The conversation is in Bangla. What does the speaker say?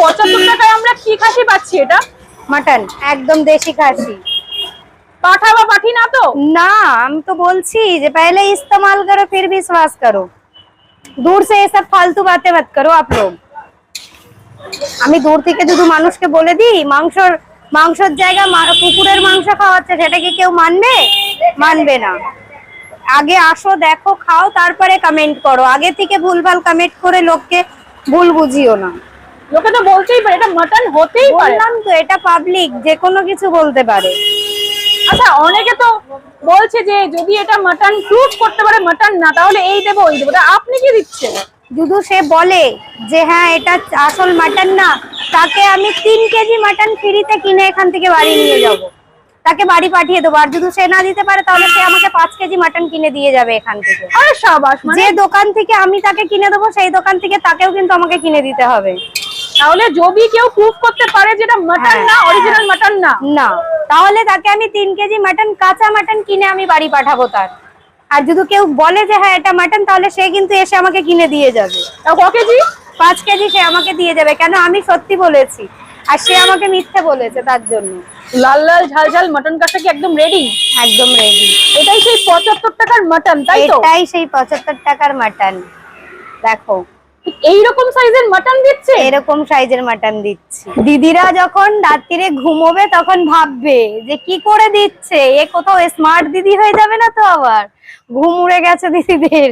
পঁচাত্তর টাকায় আমরা কি খাসি পাচ্ছি এটা? মাটন একদম দেশি খাসি। পাঠাবো পাঠি না তো? না আমি তো বলছি যে পেলে इस्तेमाल করো ফির বিশ্বাস করো। দূর से ये सब फालतू बातें मत करो आप আমি দূর থেকে শুধু মানুষকে বলে দিই মাংসর মাংসর জায়গা কুকুরের মাংস খাওয়াচ্ছে সেটা কি কেউ মানবে? মানবে না। আগে আসো দেখো খাও তারপরে কমেন্ট করো। আগে থেকে ভুলভাল কমেন্ট করে লোককে ভুল বুঝিও না। লোকে তো বলতেই পারে এটা মাটন হতেই পারে। বললাম তো এটা পাবলিক যে কোনো কিছু বলতে পারে। আচ্ছা অনেকে তো বলছে যে যদি এটা মাটন প্রুফ করতে পারে মাটন না তাহলে এই দেবো ওই দেবো। আপনি কি দিচ্ছেন? শুধু সে বলে যে হ্যাঁ এটা আসল মাটন না। তাকে আমি তিন কেজি মাটন ফ্রিতে কিনে এখান থেকে বাড়ি নিয়ে যাব। তাকে বাড়ি পাঠিয়ে দেবো। আর যদি সে না দিতে পারে তাহলে সে আমাকে পাঁচ কেজি মাটন কিনে দিয়ে যাবে এখান থেকে। মানে যে দোকান থেকে আমি তাকে কিনে দেবো সেই দোকান থেকে তাকেও কিন্তু আমাকে কিনে দিতে হবে। তাহলে যদি কেউ প্রুফ করতে পারে যেটা মাটন হ্যাঁ, না অরিজিনাল মাটন না? না। তাহলে তাকে আমি তিন কেজি মাটন কাঁচা মাটন কিনে আমি বাড়ি পাঠাবো তার। আর যদি কেউ বলে যে হ্যাঁ এটা মাটন তাহলে সে কিন্তু এসে আমাকে কিনে দিয়ে যাবে। তাও ক কেজি? পাঁচ কেজি সে আমাকে দিয়ে যাবে। কেন? আমি সত্যি বলেছি। আর সে আমাকে মিথ্যে বলেছে তার জন্য। লাল লাল ঝাল ঝাল মাটন কাটটা কি একদম রেডি একদম রেডি এটাই সেই পঁচাত্তর টাকার মাটন তাই তো? এটাই সেই পঁচাত্তর টাকার মাটন দেখো এইরকম সাইজের মাটন দিচ্ছে? এরকম সাইজের মাটন দিচ্ছে। দিদিরা যখন রাত্রিরে ঘুমোবে তখন ভাববে যে কি করে দিচ্ছে? এ কোথাও স্মার্ট দিদি হয়ে যাবে না তো আবার? ঘুম উড়ে গেছে দিদিদের।